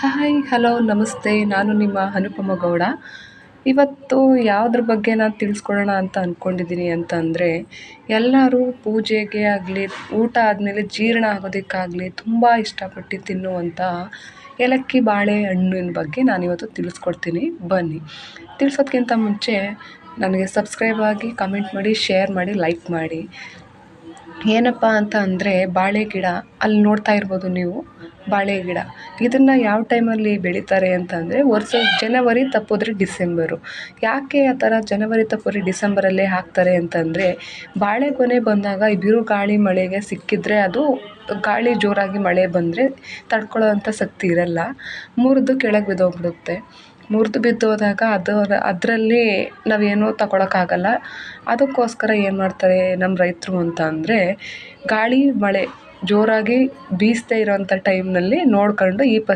Hi hello ನಮಸ್ತೆ. ನಾನು ನಿಮ್ಮ ಅನುಪಮ ಗೌಡ. ಇವತ್ತು ಯಾವುದ್ರ ಬಗ್ಗೆ ನಾನು ತಿಳಿಸ್ಕೊಡೋಣ ಅಂತ ಅಂದ್ಕೊಂಡಿದ್ದೀನಿ ಅಂತಂದರೆ, ಎಲ್ಲರೂ ಪೂಜೆಗೆ ಆಗಲಿ, ಊಟ ಆದಮೇಲೆ ಜೀರ್ಣ ಆಗೋದಕ್ಕಾಗಲಿ ತುಂಬ ಇಷ್ಟಪಟ್ಟು ತಿನ್ನುವಂಥ ಏಲಕ್ಕಿ ಬಾಳೆಹಣ್ಣಿನ ಬಗ್ಗೆ ನಾನಿವತ್ತು ತಿಳಿಸ್ಕೊಡ್ತೀನಿ. ಬನ್ನಿ. ತಿಳಿಸೋದ್ಕಿಂತ ಮುಂಚೆ ನನಗೆ ಸಬ್ಸ್ಕ್ರೈಬ್ ಆಗಿ ಕಮೆಂಟ್ ಮಾಡಿ, ಶೇರ್ ಮಾಡಿ, ಲೈಕ್ ಮಾಡಿ. ಏನಪ್ಪ ಅಂತ ಅಂದರೆ, ಬಾಳೆ ಗಿಡ ಅಲ್ಲಿ ನೋಡ್ತಾ ಇರ್ಬೋದು ನೀವು. ಬಾಳೆ ಗಿಡ. ಇದನ್ನು ಯಾವ ಟೈಮಲ್ಲಿ ಬೆಳೀತಾರೆ ಅಂತಂದರೆ ವರ್ಷ ಜನವರಿ ತಪ್ಪಿದ್ರೆ ಡಿಸೆಂಬರು. ಯಾಕೆ ಆ ಥರ ಜನವರಿ ತಪ್ಪಿದ್ರೆ ಡಿಸೆಂಬರಲ್ಲೇ ಹಾಕ್ತಾರೆ ಅಂತಂದರೆ ಬಾಳೆ ಕೊನೆ ಬಂದಾಗ ಈ ಬಿರುಗಾಳಿ ಮಳೆಗೆ ಸಿಕ್ಕಿದರೆ ಅದು ಗಾಳಿ ಜೋರಾಗಿ ಮಳೆ ಬಂದರೆ ತಡ್ಕೊಳ್ಳೋ ಅಂಥ ಶಕ್ತಿ ಇರಲ್ಲ. ಮುರಿದು ಕೆಳಗೆ ಬಿದ್ದೋಗ್ಬಿಡುತ್ತೆ. ಮುರಿದು ಬಿದ್ದೋದಾಗ ಅದು ಅದರಲ್ಲಿ ನಾವೇನೂ ತಗೊಳಕ್ಕಾಗಲ್ಲ. ಅದಕ್ಕೋಸ್ಕರ ಏನು ಮಾಡ್ತಾರೆ ನಮ್ಮ ರೈತರು ಅಂತ ಅಂದರೆ ಗಾಳಿ, ಮಳೆ ಜೋರಾಗಿ ಬೀಸದೇ ಇರೋಂಥ ಟೈಮ್ನಲ್ಲಿ ನೋಡ್ಕೊಂಡು ಈ ಪ